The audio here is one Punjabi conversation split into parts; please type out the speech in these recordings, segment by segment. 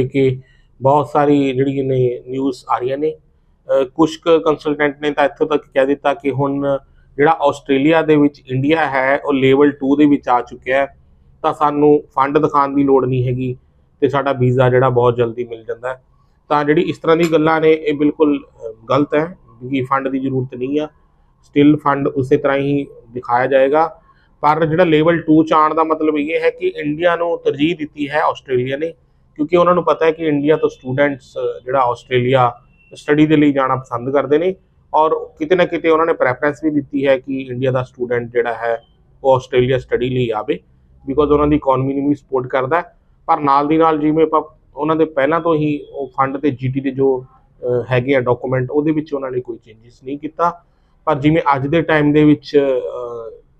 ਕਿ ਬਹੁਤ ਸਾਰੀ ਜਿਹੜੀਆਂ ਨੇ ਨਿਊਜ਼ ਆ ਰਹੀਆਂ ਨੇ। ਅਹ ਕੁਝ ਕੰਸਲਟੈਂਟ ਨੇ ਤਾਂ ਇੱਥੋਂ ਤੱਕ ਕਹਿ ਦਿੱਤਾ ਕਿ ਹੁਣ ਜਿਹੜਾ ਆਸਟ੍ਰੇਲੀਆ ਦੇ ਵਿੱਚ ਇੰਡੀਆ ਹੈ, ਉਹ ਲੈਵਲ 2 ਦੇ ਵਿੱਚ ਆ ਚੁੱਕਿਆ ਹੈ। ਤਾਂ ਸਾਨੂੰ ਫੰਡ ਦਿਖਾਉਣ ਦੀ ਲੋੜ ਨਹੀਂ ਹੈਗੀ ਤੇ ਸਾਡਾ ਵੀਜ਼ਾ ਜਿਹੜਾ ਬਹੁਤ ਜਲਦੀ ਮਿਲ ਜਾਂਦਾ ਤਾਂ ਜਿਹੜੀ ਇਸ ਤਰ੍ਹਾਂ ਦੀ ਗੱਲਾਂ ਨੇ, ਇਹ ਬਿਲਕੁਲ ਗਲਤ ਹੈ ਕਿਉਂਕਿ ਫੰਡ ਦੀ ਜ਼ਰੂਰਤ ਨਹੀਂ ਆ। ਸਟਿਲ ਫੰਡ ਉਸੇ ਤਰ੍ਹਾਂ ਹੀ ਦਿਖਾਇਆ ਜਾਏਗਾ। ਪਰ ਜਿਹੜਾ ਲੈਵਲ 2 ਚ ਆਉਣ ਦਾ ਮਤਲਬ ਇਹ ਹੈ ਕਿ ਇੰਡੀਆ ਨੂੰ ਤਰਜੀਹ ਦਿੱਤੀ ਹੈ ਆਸਟ੍ਰੇਲੀਆ ਨੇ। ਕਿਉਂਕਿ ਉਹਨਾਂ ਨੂੰ ਪਤਾ ਹੈ ਕਿ ਇੰਡੀਆ ਤੋਂ ਸਟੂਡੈਂਟਸ ਜਿਹੜਾ ਆਸਟ੍ਰੇਲੀਆ ਸਟੱਡੀ ਦੇ ਲਈ ਜਾਣਾ ਪਸੰਦ ਕਰਦੇ ਨੇ ਔਰ ਕਿਤੇ ਨਾ ਕਿਤੇ ਉਹਨਾਂ ਨੇ ਪ੍ਰੈਫਰੈਂਸ ਵੀ ਦਿੱਤੀ ਹੈ ਕਿ ਇੰਡੀਆ ਦਾ ਸਟੂਡੈਂਟ ਜਿਹੜਾ ਹੈ ਉਹ ਆਸਟ੍ਰੇਲੀਆ ਸਟੱਡੀ ਲਈ ਆਵੇ ਬਿਕੋਜ਼ ਉਹਨਾਂ ਦੀ ਇਕਨੋਮੀ ਨੂੰ ਵੀ ਸਪੋਰਟ ਕਰਦਾ ਪਰ ਨਾਲ ਦੀ ਨਾਲ ਜਿਵੇਂ ਆਪਾਂ ਉਹਨਾਂ ਦੇ ਪਹਿਲਾਂ ਤੋਂ ਹੀ ਉਹ ਫੰਡ ਤੇ ਜੀਟੀ ਦੇ ਜੋ ਹੈਗੇ ਆ ਡਾਕੂਮੈਂਟ ਉਹਦੇ ਵਿੱਚ ਉਹਨਾਂ ਨੇ ਕੋਈ ਚੇਂਜਸ ਨਹੀਂ ਕੀਤਾ। ਪਰ ਜਿਵੇਂ ਅੱਜ ਦੇ ਟਾਈਮ ਦੇ ਵਿੱਚ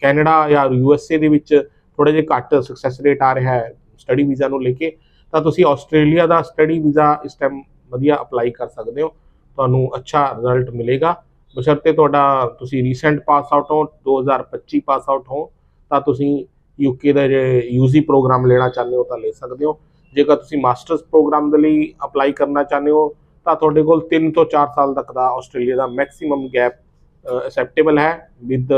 ਕੈਨੇਡਾ ਜਾਂ ਯੂਐਸਏ ਦੇ ਵਿੱਚ ਥੋੜਾ ਜਿਹਾ ਘੱਟ ਸਕਸੈਸ ਰੇਟ ਆ ਰਿਹਾ ਹੈ ਸਟੱਡੀ ਵੀਜ਼ਾ ਨੂੰ ਲੈ ਕੇ। ਤਾਂ ਤੁਸੀਂ ਆਸਟ੍ਰੇਲੀਆ ਦਾ ਸਟੱਡੀ ਵੀਜ਼ਾ ਇਸ ਟਾਈਮ ਵਧੀਆ ਅਪਲਾਈ ਕਰ ਸਕਦੇ ਹੋ। ਤੁਹਾਨੂੰ ਅੱਛਾ ਰਿਜ਼ਲਟ ਮਿਲੇਗਾ। ਬਸ਼ਰਤੇ ਤੁਹਾਡਾ ਤੁਸੀਂ ਰੀਸੈਂਟ ਪਾਸ ਆਊਟ ਹੋ 2025 ਪਾਸ ਆਊਟ ਹੋ, ਤਾਂ ਤੁਸੀਂ ਯੂਕੇ ਦਾ ਜੇ ਯੂਜ਼ੀ ਪ੍ਰੋਗਰਾਮ ਲੈਣਾ ਚਾਹੁੰਦੇ ਹੋ ਤਾਂ ਲੈ ਸਕਦੇ ਹੋ। ਜੇਕਰ ਤੁਸੀਂ ਮਾਸਟਰਸ ਪ੍ਰੋਗਰਾਮ ਦੇ ਲਈ ਅਪਲਾਈ ਕਰਨਾ ਚਾਹੁੰਦੇ ਹੋ, ਤਾਂ ਤੁਹਾਡੇ ਕੋਲ 3 ਤੋਂ 4 ਸਾਲ ਤੱਕ ਦਾ ਆਸਟ੍ਰੇਲੀਆ ਦਾ ਮੈਕਸਿਮਮ ਗੈਪ ਅਸੈਪਟੇਬਲ ਹੈ ਵਿਦ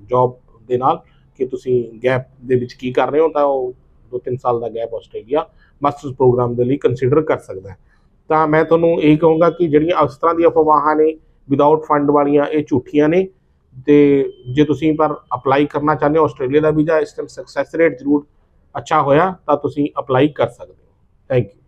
ਜੌਬ ਦੇ ਨਾਲ। ਕਿ ਤੁਸੀਂ ਗੈਪ ਦੇ ਵਿੱਚ ਕੀ ਕਰ ਰਹੇ ਹੋ ਤਾਂ ਉਹ 2-3 ਸਾਲ ਦਾ ਗੈਪ ਆਸਟ੍ਰੇਲੀਆ ਮਾਸਟਰਸ ਪ੍ਰੋਗਰਾਮ ਦੇ ਲਈ ਕੰਸੀਡਰ ਕਰ ਸਕਦਾ ਹੈ। ਤਾਂ ਮੈਂ ਤੁਹਾਨੂੰ ਇਹ ਕਹੂੰਗਾ ਕਿ ਜਿਹੜੀਆਂ ਇਸ ਤਰ੍ਹਾਂ ਦੀਆਂ ਅਫਵਾਹਾਂ ਨੇ ਵਿਦਆਊਟ ਫੰਡ ਵਾਲੀਆਂ ਇਹ ਝੂਠੀਆਂ ਨੇ, ਤੇ ਜੇ ਤੁਸੀਂ ਪਰ ਅਪਲਾਈ ਕਰਨਾ ਚਾਹੁੰਦੇ ਹੋ, ਆਸਟ੍ਰੇਲੀਆ ਦਾ ਵੀਜ਼ਾ ਇਸ ਟਾਈਮ ਸਕਸੈਸ ਰੇਟ ਜ਼ਰੂਰ ਅੱਛਾ ਹੋਇਆ, ਤਾਂ ਤੁਸੀਂ ਅਪਲਾਈ ਕਰ ਸਕਦੇ ਹੋ। Thank you